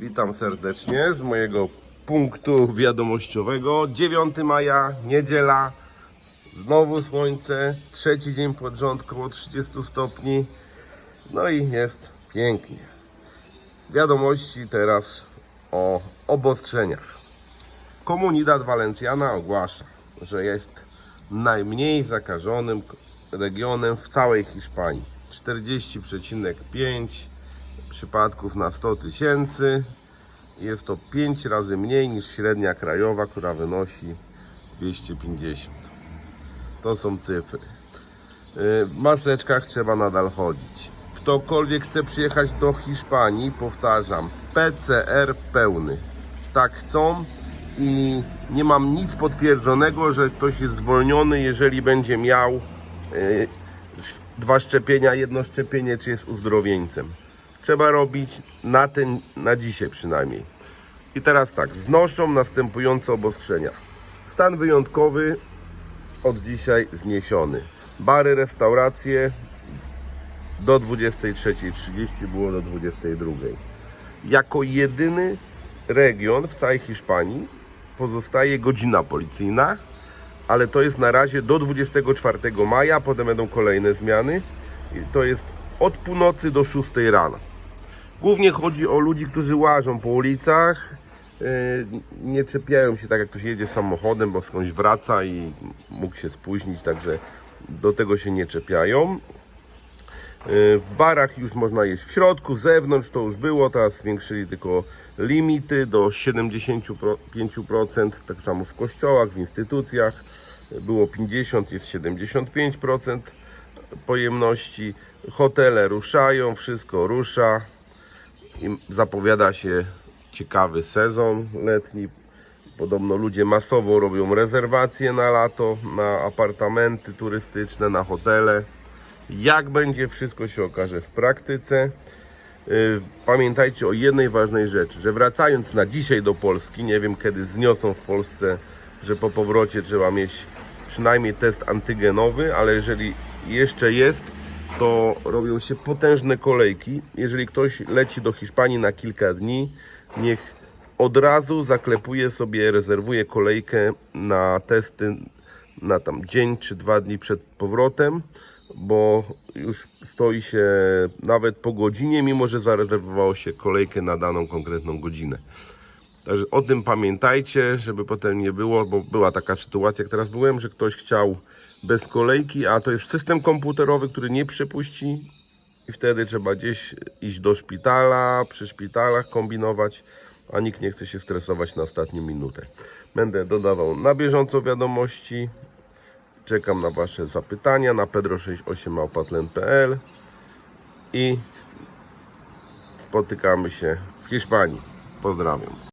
Witam serdecznie z mojego punktu wiadomościowego. 9 maja, niedziela, znowu słońce, trzeci dzień pod rząd, około 30 stopni. No i jest pięknie. Wiadomości teraz o obostrzeniach. Komunidad Valenciana ogłasza, że jest najmniej zakażonym regionem w całej Hiszpanii. 40,5 przypadków na 100 tysięcy. Jest to 5 razy mniej niż średnia krajowa, która wynosi 250. To są cyfry. Y, W maseczkach trzeba nadal chodzić. Ktokolwiek chce przyjechać do Hiszpanii, powtarzam, PCR pełny. Tak chcą i nie mam nic potwierdzonego, że ktoś jest zwolniony, jeżeli będzie miał y, dwa szczepienia, jedno szczepienie, czy jest uzdrowieńcem. Trzeba robić na ten, na dzisiaj przynajmniej. I teraz tak, znoszą następujące obostrzenia. Stan wyjątkowy od dzisiaj zniesiony. Bary, restauracje do 23.30 było do 22.00. Jako jedyny region w całej Hiszpanii pozostaje godzina policyjna, ale to jest na razie do 24 maja, potem będą kolejne zmiany. I to jest od północy do 6 rana. Głównie chodzi o ludzi, którzy łażą po ulicach, yy, nie czepiają się tak jak ktoś jedzie samochodem, bo skądś wraca i mógł się spóźnić, także do tego się nie czepiają. Yy, W barach już można jeść w środku, zewnątrz to już było, teraz zwiększyli tylko limity do 75%, tak samo w kościołach, w instytucjach było 50, jest 75% pojemności. Hotele ruszają, wszystko rusza i zapowiada się ciekawy sezon letni. Podobno ludzie masowo robią rezerwacje na lato, na apartamenty turystyczne, na hotele. Jak będzie, wszystko się okaże w praktyce. Yy, Pamiętajcie o jednej ważnej rzeczy, że wracając na dzisiaj do Polski, nie wiem kiedy zniosą w Polsce, że po powrocie trzeba mieć przynajmniej test antygenowy, ale jeżeli jeszcze jest, to robią się potężne kolejki. Jeżeli ktoś leci do Hiszpanii na kilka dni, niech od razu zaklepuje sobie, rezerwuje kolejkę na testy na tam dzień czy dwa dni przed powrotem, bo już stoi się nawet po godzinie, mimo że zarezerwowało się kolejkę na daną konkretną godzinę. Także o tym pamiętajcie, żeby potem nie było, bo była taka sytuacja, jak teraz byłem, że ktoś chciał bez kolejki, a to jest system komputerowy, który nie przepuści i wtedy trzeba gdzieś iść do szpitala, przy szpitalach kombinować, a nikt nie chce się stresować na ostatnią minutę. Będę dodawał na bieżąco wiadomości. Czekam na Wasze zapytania na pedro68małpatlen.pl i spotykamy się w Hiszpanii. Pozdrawiam.